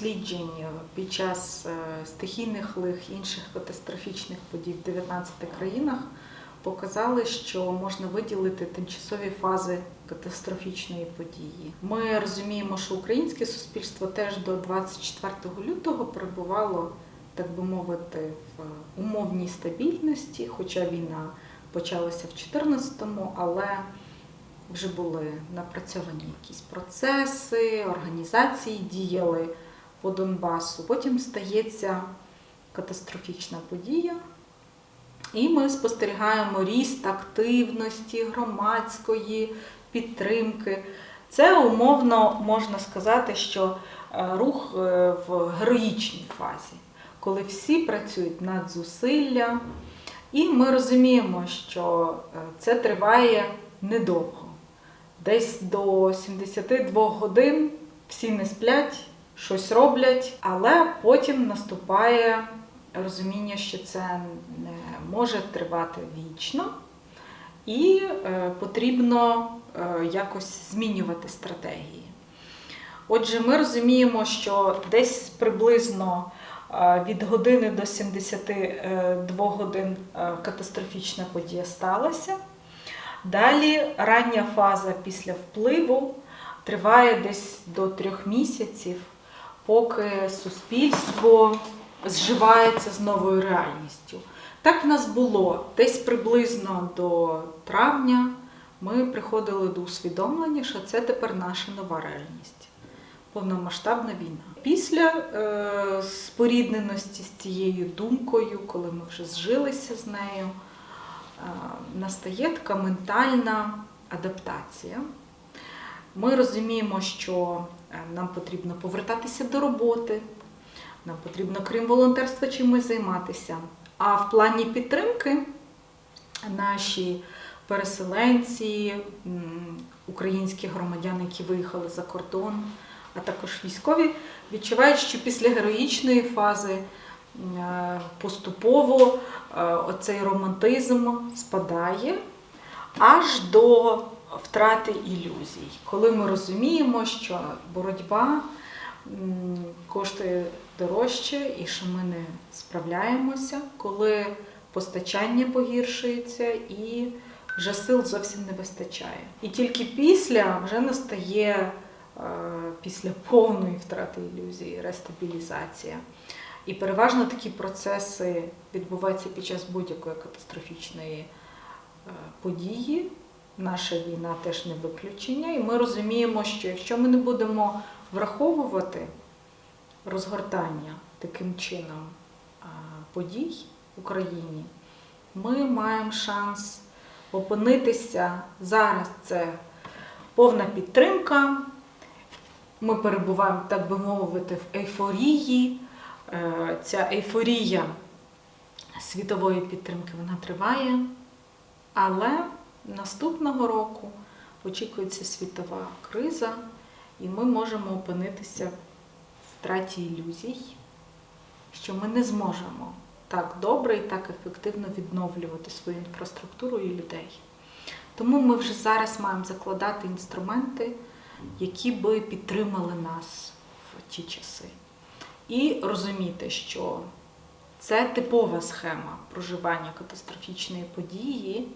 досліджень е, під час е, стихійних лих інших катастрофічних подій в 19 країнах показали, що можна виділити тимчасові фази катастрофічної події. Ми розуміємо, що українське суспільство теж до 24 лютого перебувало, так би мовити, в умовній стабільності, хоча війна почалася в 14-му, але вже були напрацьовані якісь процеси, організації діяли по Донбасу. Потім стається катастрофічна подія, і ми спостерігаємо ріст активності громадської підтримки. Це умовно можна сказати, що е, рух е, в героїчній фазі, коли всі працюють над зусиллям, і ми розуміємо, що е, це триває недовго. Десь до 72 годин всі не сплять, щось роблять, але потім наступає розуміння, що це не може тривати вічно, і е, потрібно е, якось змінювати стратегії. Отже, ми розуміємо, що десь приблизно е, від години до 72 годин катастрофічна подія сталася. Далі рання фаза після впливу триває десь до трьох місяців, поки суспільство зживається з новою реальністю. Так в нас було десь приблизно до травня ми приходили до усвідомлення, що це тепер наша нова реальність, повномасштабна війна. Після е, спорідненості з цією думкою, коли ми вже зжилися з нею, е, настає така ментальна адаптація. Ми розуміємо, що нам потрібно повертатися до роботи, нам потрібно, крім волонтерства, чимось займатися. А в плані підтримки наші переселенці, українські громадяни, які виїхали за кордон, а також військові, відчувають, що після героїчної фази е, поступово е, оцей романтизм спадає аж до втрати ілюзій, коли ми розуміємо, що боротьба коштує дорожче і що ми не справляємося, коли постачання погіршується і вже сил зовсім не вистачає. І тільки після вже настає е, після повної втрати ілюзії рестабілізація. І переважно такі процеси відбуваються під час будь-якої катастрофічної е, події. Наша війна теж не виключення, і ми розуміємо, що якщо ми не будемо враховувати розгортання таким чином подій в Україні, ми маємо шанс опинитися зараз. Це повна підтримка. Ми перебуваємо, так би мовити, в ейфорії. Е, Ця ейфорія світової підтримки вона триває, але наступного року очікується світова криза, і ми можемо опинитися в втраті ілюзій, що ми не зможемо так добре і так ефективно відновлювати свою інфраструктуру і людей. Тому ми вже зараз маємо закладати інструменти, які би підтримали нас в ті часи. І розуміти, що це типова схема проживання катастрофічної події,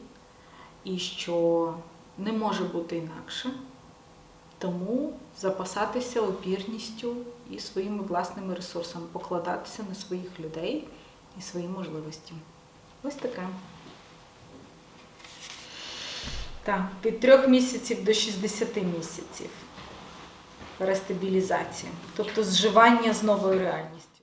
і що не може бути інакше. Тому запасатися опірністю і своїми власними ресурсами, покладатися на своїх людей і свої можливості. Ось таке. Так, від трьох місяців до 60 місяців рестабілізація, тобто зживання з новою реальністю.